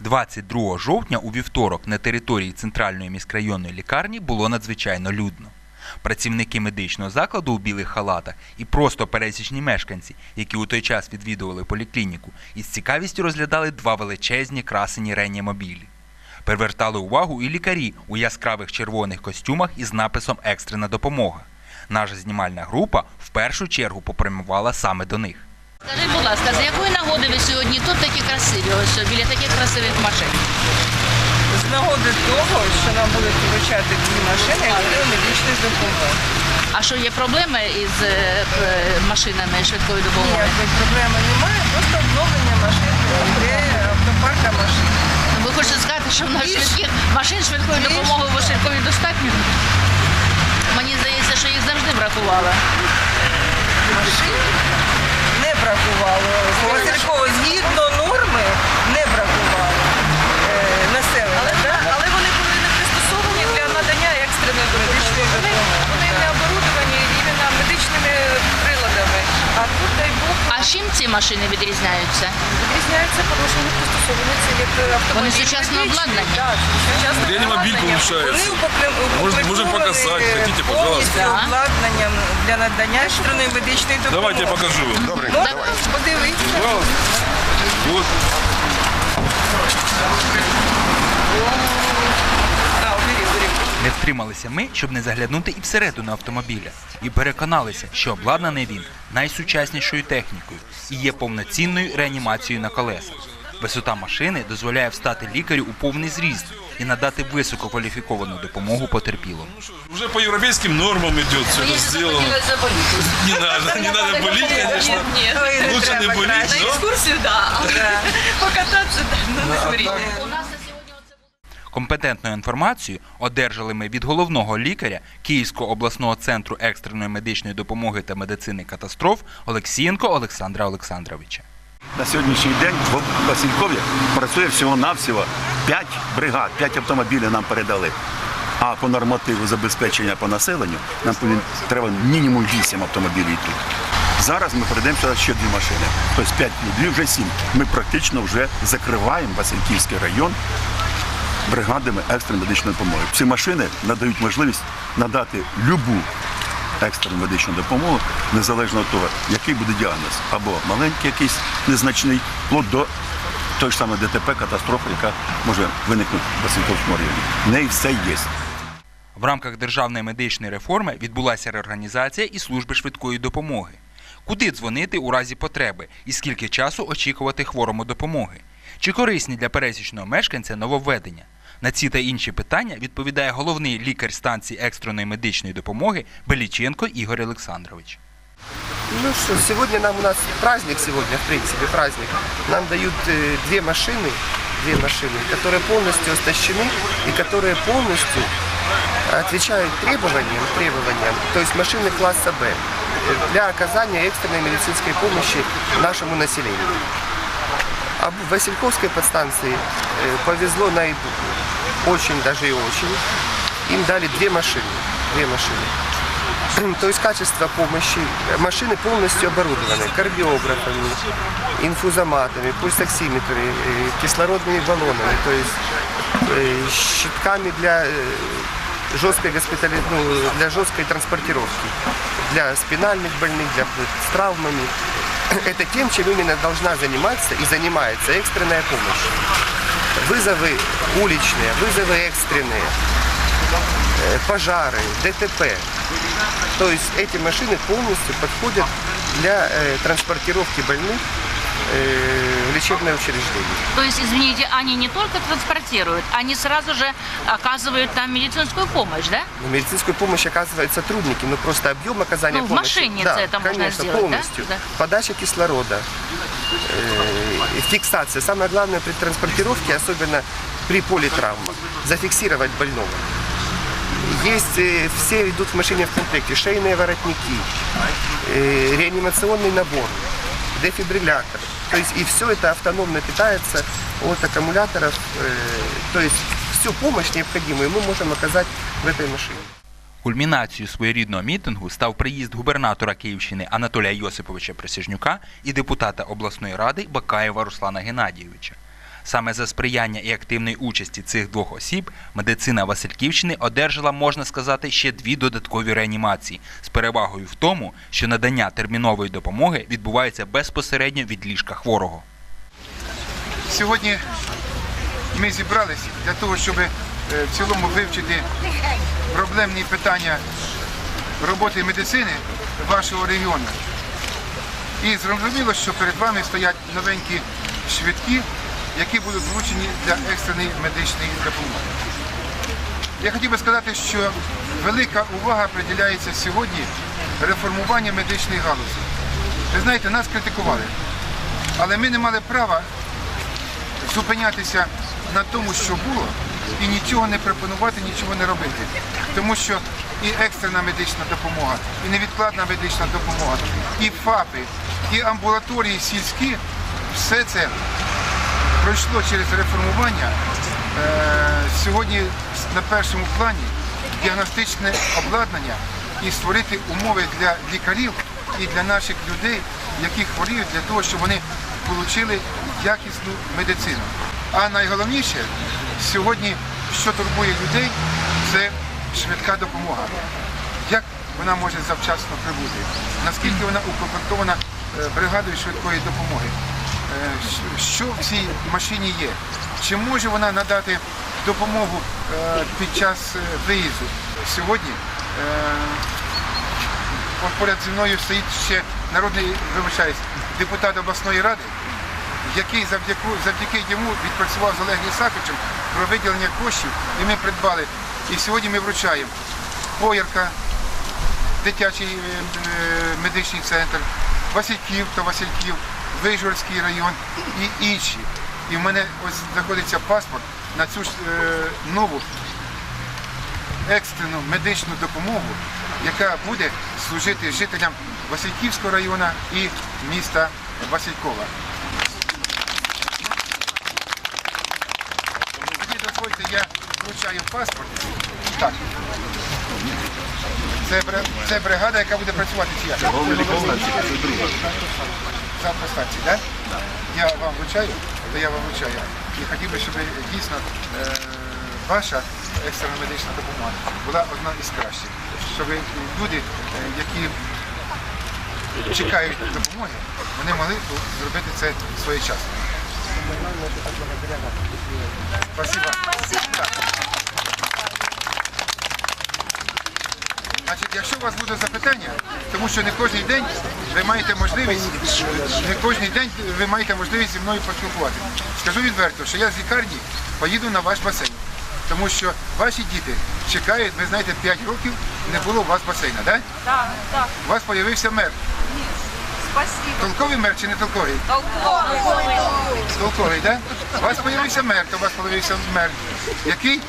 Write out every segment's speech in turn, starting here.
22 жовтня у вівторок на території центральної міськрайонної лікарні було надзвичайно людно. Працівники медичного закладу у білих халатах і просто пересічні мешканці, які у той час відвідували поліклініку, із цікавістю розглядали два величезні красені реанімобілі. Привертали увагу і лікарі у яскравих червоних костюмах із написом Екстрена допомога. Наша знімальна група в першу чергу попрямувала саме до них. Скажіть, будь ласка, з якої нагоди ви сьогодні тут такі красиві, ось біля таких красивих машин? З нагоди того, що нам будуть вручати дві машини екстреної медичної допомоги. А що є проблеми із е, е, машинами швидкої допомоги? Ніякої проблеми немає, просто обновлення машин для автопарка машин. Ви хочете сказати, що в нас швидких машин швидкої допомоги в Василькові достатньо? Мені здається, що їх завжди бракувало. Машин не бракувало. Васильково згідно норми не бракувало е, населення. да? Але вони були не пристосовані для надання екстреної допомоги. Вони, вони не оборудовані іменно медичними приладами. А тут, дай Бог, А чим ці машини відрізняються? відрізняються, тому що вони пристосовані це як автомобіль. Вони сучасно обладнані? Так, сучасно Реанімобіль обладнання. Упакли- Можем- можем показати, хотіте, пожалуйста. Обладнанням для надання екстреної медичної допомоги. Давайте я покажу. Добре, подивіться. Пожалуйста. Вот. Не втрималися ми, щоб не заглянути і всередину автомобіля, і переконалися, що обладнаний він найсучаснішою технікою і є повноцінною реанімацією на колесах. Висота машини дозволяє встати лікарю у повний зріст і надати висококваліфіковану допомогу потерпілому. Уже по европейским нормам идет все это. Не надо, не конечно. Ой, не Лучше не треба болеть, краще. но Екскурсію. Да. Покататися, ну не хворіти. Компетентну інформацію одержали ми від головного лікаря Київського обласного центру екстреної медичної допомоги та медицини катастроф Олексієнко Олександра Олександровича. На сьогоднішній день в Василькові працює всього-навсього 5 бригад, 5 автомобілів нам передали. А по нормативу забезпечення по населенню нам треба мінімум 8 автомобілів тут. Зараз ми передаємо ще дві машини. Тобто 5 дві вже 7. Ми практично вже закриваємо Васильківський район бригадами екстреної медичної допомоги. Ці машини надають можливість надати любу екстрену медичну допомогу, незалежно від того, який буде діагноз, або маленький якийсь незначний, вплоть до той ж самої ДТП, катастрофи, яка може виникнути в Васильковському районі. В неї все є. В рамках державної медичної реформи відбулася реорганізація і служби швидкої допомоги. Куди дзвонити у разі потреби і скільки часу очікувати хворому допомоги? Чи корисні для пересічного мешканця нововведення? На ці та інші питання відповідає головний лікар станції екстреної медичної допомоги Беліченко Ігор Олександрович. Ну что, сегодня нам у нас праздник сегодня, в принципе, праздник. Нам дают э, две машины, две машины, которые полностью оснащены и которые полностью отвечают требованиям, требованиям, то есть машины класса Б э, для оказания экстренной медицинской помощи нашему населению. А в Васильковской подстанции э, повезло на очень даже и очень. Им дали две машины, две машины. То есть качество помощи, машины полностью оборудованы кардиографами, инфузоматами, пульсоксиметрами, э, кислородными баллонами, то есть э, щитками для э, жесткой госпитали... ну, для жесткой транспортировки, для спинальных больных, для с травмами. Это тем, чем именно должна заниматься и занимается экстренная помощь. Вызовы уличные, вызовы экстренные, э, пожары, ДТП. То есть эти машины полностью подходят для э, транспортировки больных э, в лечебное учреждение. То есть, извините, они не только транспортируют, они сразу же оказывают нам медицинскую помощь, да? Но медицинскую помощь оказывают сотрудники, но просто объем оказания Ну, в помощи. машине да, это можно конечно, сделать, да? полностью. Да. Подача кислорода, э, фиксация. Самое главное при транспортировке, особенно при политравмах, зафиксировать больного. Есть, э, все идут в машине в комплекте, шейные воротники, э, реанимационный набор, дефибриллятор. То есть и все это автономно питается от аккумуляторов. э, то есть всю помощь необходимую мы можем оказать в этой машине. Кульмінацією своєрідного мітингу став приїзд губернатора Київщини Анатолія Йосиповича Присяжнюка і депутата обласної ради Бакаєва Руслана Геннадійовича. Саме за сприяння і активної участі цих двох осіб медицина Васильківщини одержала, можна сказати, ще дві додаткові реанімації з перевагою в тому, що надання термінової допомоги відбувається безпосередньо від ліжка хворого. Сьогодні ми зібрались для того, щоб е, в цілому вивчити проблемні питання роботи медицини вашого регіону. І зрозуміло, що перед вами стоять новенькі швидкі, які будуть влучені для екстреної медичної допомоги. Я хотів би сказати, що велика увага приділяється сьогодні реформуванню медичної галузі. Ви знаєте, нас критикували, але ми не мали права зупинятися на тому, що було, і нічого не пропонувати, нічого не робити. Тому що і екстрена медична допомога, і невідкладна медична допомога, і ФАПи, і амбулаторії сільські, все це пройшло через реформування. Е, Сьогодні на першому плані діагностичне обладнання і створити умови для лікарів і для наших людей, які хворіють, для того, щоб вони отримали якісну медицину. А найголовніше сьогодні, що турбує людей, це швидка допомога. Як вона може завчасно прибути? Наскільки вона укомплектована е, бригадою швидкої допомоги? Е, Що в цій машині є? Чи може вона надати допомогу е, під час е, виїзду? Сьогодні е, поряд зі мною стоїть ще народний, вибачаюсь, депутат обласної ради, який завдяки, завдяки йому відпрацював з Олегом Ісаковичем про виділення коштів, і ми придбали. І сьогодні ми вручаємо Поярка, дитячий е, е, медичний центр, Васильків та Васильків, Вижгородський район і інші. І в мене ось знаходиться паспорт на цю ж е, нову екстрену медичну допомогу, яка буде служити жителям Васильківського району і міста Василькова. Тоді дозвольте, я вручаю паспорт. Так. Це, бригада, яка буде працювати як? Завтра станції, так? Я вам вручаю, то я вам вручаю. І хотів би, щоб дійсно ваша екстрена медична допомога була одна із кращих. Щоб люди, е, які чекають допомоги, вони могли зробити це своєчасно. Спасибо. Значить, якщо у вас будуть запитання, тому що не кожен день ви маєте можливість, не кожен день ви маєте можливість зі мною поспілкуватися. Скажу відверто, що я з лікарні поїду на ваш басейн. Тому що ваші діти чекають, ви знаєте, 5 років не було у вас басейна, так? Так, так, У вас з'явився мер. спасибо. Толковий мер чи не толковий? Толковий, так? У вас з'явився мер, то у вас з'явився мер, який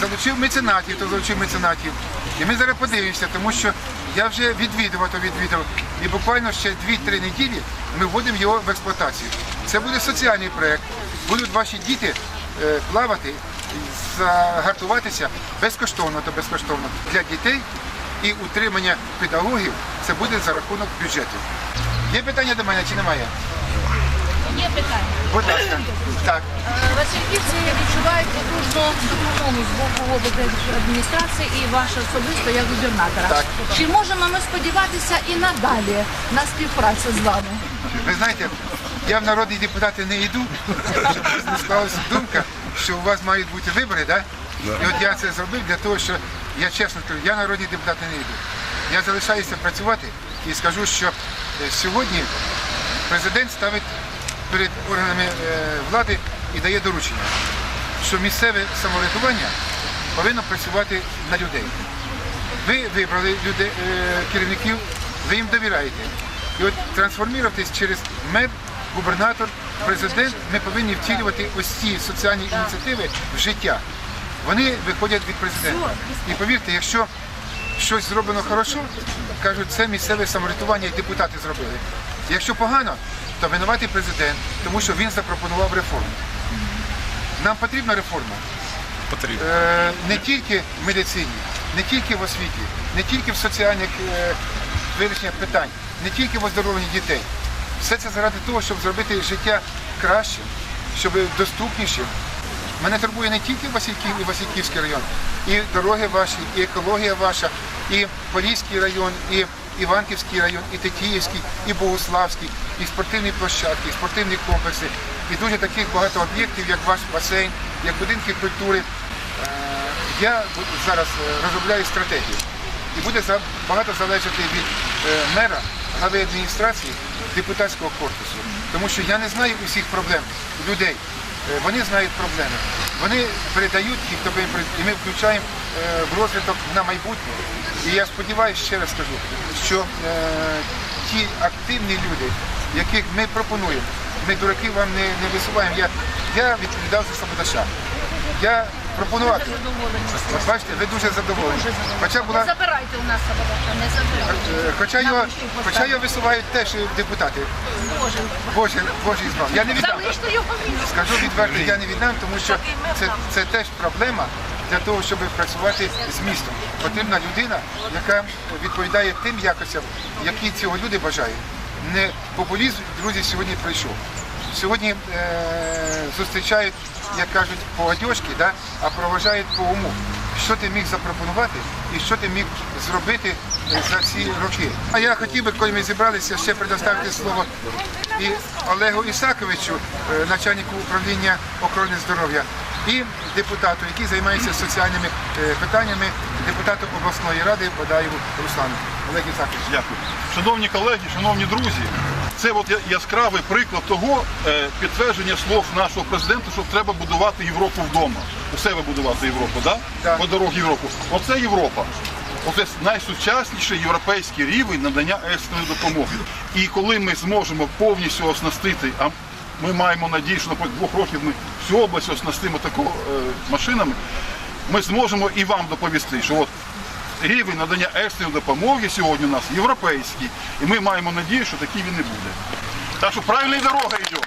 залучив меценатів, то залучив меценатів. І ми зараз подивимося, тому що я вже відвідував, то відвідав. І буквально ще 2-3 неділі ми вводимо його в експлуатацію. Це буде соціальний проєкт. Будуть ваші діти е, плавати, загартуватися безкоштовно та безкоштовно для дітей і утримання педагогів це буде за рахунок бюджету. Є питання до мене чи немає? Є питання. Будь ласка. Так. Васильківці відчувають потужну допомогу з боку адміністрації і ваша особисто як губернатора. Чи можемо ми сподіватися і надалі на співпрацю з вами? Ви знаєте, я в народні депутати не йду, щоб склалася думка, що у вас мають бути вибори, да? І от я це зробив для того, що я чесно кажу, я народні депутати не йду. Я залишаюся працювати і скажу, що е, сьогодні президент ставить перед органами е, влади і дає доручення, що місцеве самоврядування повинно працювати на людей. Ви вибрали людей, керівників, ви їм довіряєте. І от трансформуватись через мер, губернатор, президент, ми повинні втілювати ось ці соціальні ініціативи в життя. Вони виходять від президента. І повірте, якщо щось зроблено хорошо, кажуть, це місцеве самоврядування і депутати зробили. Якщо погано, то винуватий президент, тому що він запропонував реформу. Нам потрібна реформа. Потрібно. Е, не тільки в медицині, не тільки в освіті, не тільки в соціальних е, вирішеннях питань, не тільки в оздоровленні дітей. Все це заради того, щоб зробити життя кращим щоб доступніше. Мене турбує не тільки Васильків і Васильківський район, і дороги ваші, і екологія ваша, і Поліський район, і Іванківський район, і Тетіївський, і Богуславський, і спортивні площадки, і спортивні комплекси, і дуже таких багато об'єктів, як ваш басейн, як будинки культури. Я зараз е, розробляю стратегію. І буде багато залежати від е, мера, глави адміністрації, депутатського корпусу. Тому що я не знаю усіх проблем людей. Е, Вони знають проблеми. Вони передають їх, при- і ми включаємо в розвиток на майбутнє. І я сподіваюся, ще раз кажу, що е, ті активні люди, яких ми пропонуємо, ми дураки вам не, не висуваємо. Я, я відповідав за Сабодаша. Я пропонувати. От бачите, ви дуже задоволені. Хоча Не була забирайте у нас Сабадаша, не забирайте. Е, Хоча його, хоча його висувають теж депутати. Боже, Боже, Божий збав. Я не віддам. залиште його місце. Скажу відверто, я не віддам, тому що це, це теж проблема для того, щоб працювати з містом. Потрібна людина, яка відповідає тим якостям, які цього люди бажають. Не популізм, друзі, сьогодні прийшов. Сьогодні е, зустрічають, як кажуть, по одежці, да? а проважають по уму. Що ти міг запропонувати і що ти міг зробити е, за ці роки. А я хотів би, коли ми зібралися, ще предоставити слово і Олегу Ісаковичу, е, начальнику управління охорони здоров'я, і депутату, який займається соціальними е, питаннями, депутату обласної ради Бадаєву Руслану. Олег Ісакович. Дякую. Шановні колеги, шановні друзі, це от яскравий приклад того е, підтвердження слов нашого президента, що треба будувати Європу вдома. У себе будувати Європу, да? Так. по дорозі Європу. Оце Європа. Оце найсучасніший європейський рівень надання екстреної допомоги. І коли ми зможемо повністю оснастити, а ми маємо надію, що на двох років ми всю область оснастимо такого е, машинами, ми зможемо і вам доповісти, що от рівень надання екстреної допомоги сьогодні у нас європейський. І ми маємо надію, що такий він і буде. Так що правильна дорога йде.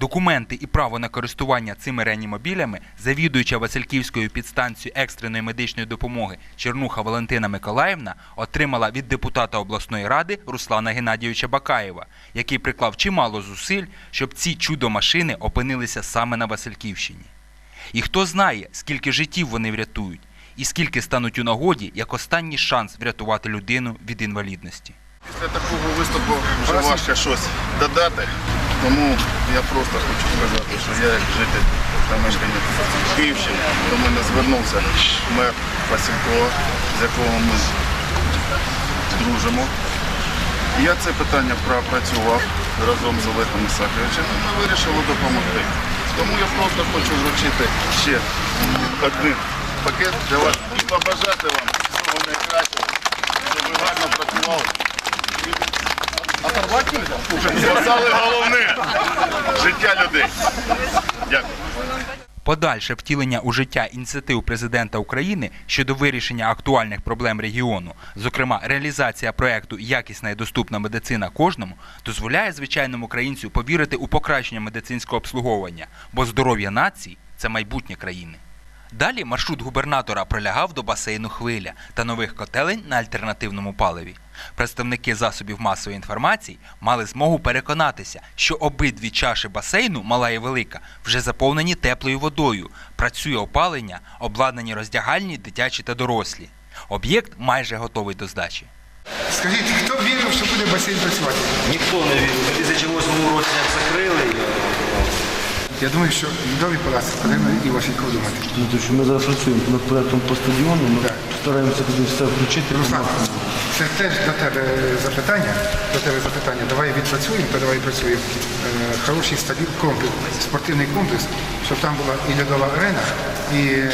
Документи і право на користування цими реанімобілями завідуюча Васильківською підстанцією екстреної медичної допомоги Чернуха Валентина Миколаївна отримала від депутата обласної ради Руслана Геннадійовича Бакаєва, який приклав чимало зусиль, щоб ці чудо-машини опинилися саме на Васильківщині. І хто знає, скільки життів вони врятують, і скільки стануть у нагоді як останній шанс врятувати людину від інвалідності. Після такого виступу вже важко щось додати. Тому я просто хочу сказати, що я як житель та мешканець Київщини, до мене звернувся мер Василькова, з якого ми дружимо. Я це питання пропрацював разом з Олегом Ісаковичем і ми вирішили допомогти. Тому я просто хочу вручити ще один пакет для вас і побажати вам всього найкращого, щоб ви гарно працювали. Спасали головне життя людей. Дякую. Подальше втілення у життя ініціатив президента України щодо вирішення актуальних проблем регіону, зокрема реалізація проекту Якісна і доступна медицина кожному, дозволяє звичайному українцю повірити у покращення медицинського обслуговування, бо здоров'я нації це майбутнє країни. Далі маршрут губернатора пролягав до басейну хвиля та нових котелень на альтернативному паливі. Представники засобів масової інформації мали змогу переконатися, що обидві чаші басейну, мала і велика, вже заповнені теплою водою. Працює опалення, обладнані роздягальні, дитячі та дорослі. Об'єкт майже готовий до здачі. Скажіть, хто вірив, що буде басейн працювати? Ніхто не вірив. У 2008 році як закрили. Я думаю, що новий палац потрібно і Васильков думати. Ну, що ми зараз працюємо над проектом по стадіону, ми Так. Стараємося туди все включити. Руслан, це теж до тебе запитання. До тебе запитання. Давай відпрацюємо, то давай працюємо. Е, хороший стадіон, комплекс, спортивний комплекс, щоб там була і льодова арена, і е,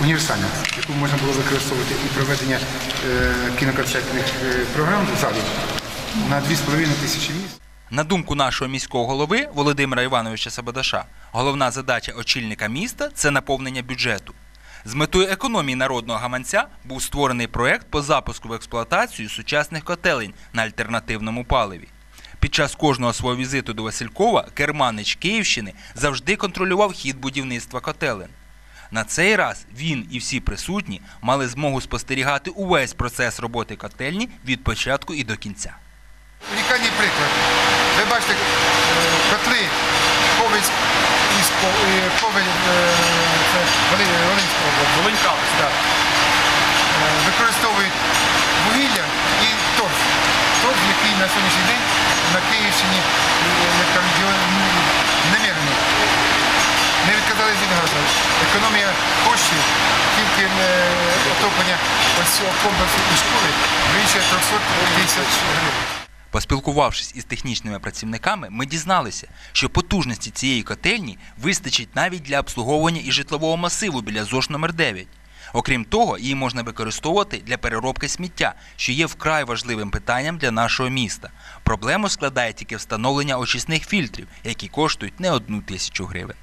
універсальна, яку можна було використовувати і проведення е, кіноконцертних е, програм в залі на 2,5 тисячі місць. На думку нашого міського голови Володимира Івановича Сабадаша, головна задача очільника міста це наповнення бюджету. З метою економії народного гаманця був створений проект по запуску в експлуатацію сучасних котелень на альтернативному паливі. Під час кожного свого візиту до Василькова керманич Київщини завжди контролював хід будівництва котелень. На цей раз він і всі присутні мали змогу спостерігати увесь процес роботи котельні від початку і до кінця. Унікальний приклад. Ви бачите, котли Це Волинь- Волинська область. Волинька, так. Е, Використовують вугілля і торф. Торф, який на сьогоднішній день на Київщині е, немірний. Не відказались від газу. Економія коштів, тільки е, отоплення ось цього комплексу і школи більше 300 тисяч гривень. Поспілкувавшись із технічними працівниками, ми дізналися, що потужності цієї котельні вистачить навіть для обслуговування і житлового масиву біля ЗОЖ номер 9 Окрім того, її можна використовувати для переробки сміття, що є вкрай важливим питанням для нашого міста. Проблему складає тільки встановлення очисних фільтрів, які коштують не одну тисячу гривень.